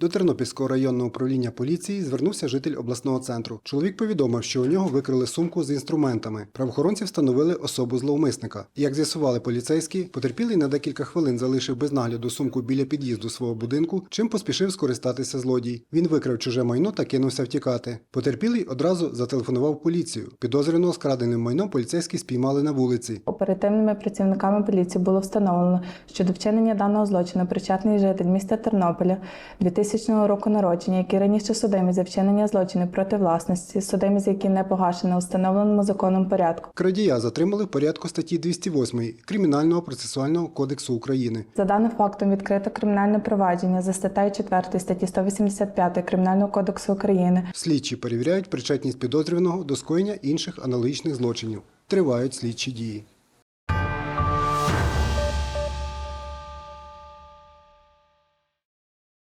До Тернопільського районного управління поліції звернувся житель обласного центру. Чоловік повідомив, що у нього викрили сумку з інструментами. Правоохоронці встановили особу зловмисника. Як з'ясували поліцейські, потерпілий на декілька хвилин залишив без нагляду сумку біля під'їзду свого будинку, чим поспішив скористатися злодій. Він викрав чуже майно та кинувся втікати. Потерпілий одразу зателефонував поліцію. Підозрюваного з краденим майном поліцейські спіймали на вулиці. Оперативними працівниками поліції було встановлено, що до вчинення даного злочину причетний житель міста Тернополя 2000 року народження, який раніше судимий за вчинення злочинів проти власності, судимий з які не погашено у встановленому законом порядку. Крадія затримали в порядку статті 208 Кримінального процесуального кодексу України. За даним фактом відкрито кримінальне провадження за статтею 4 статті 185 Кримінального кодексу України Слідчі перевіряють причетність підозрюваного до скоєння інших аналогічних злочинів. Тривають слідчі дії.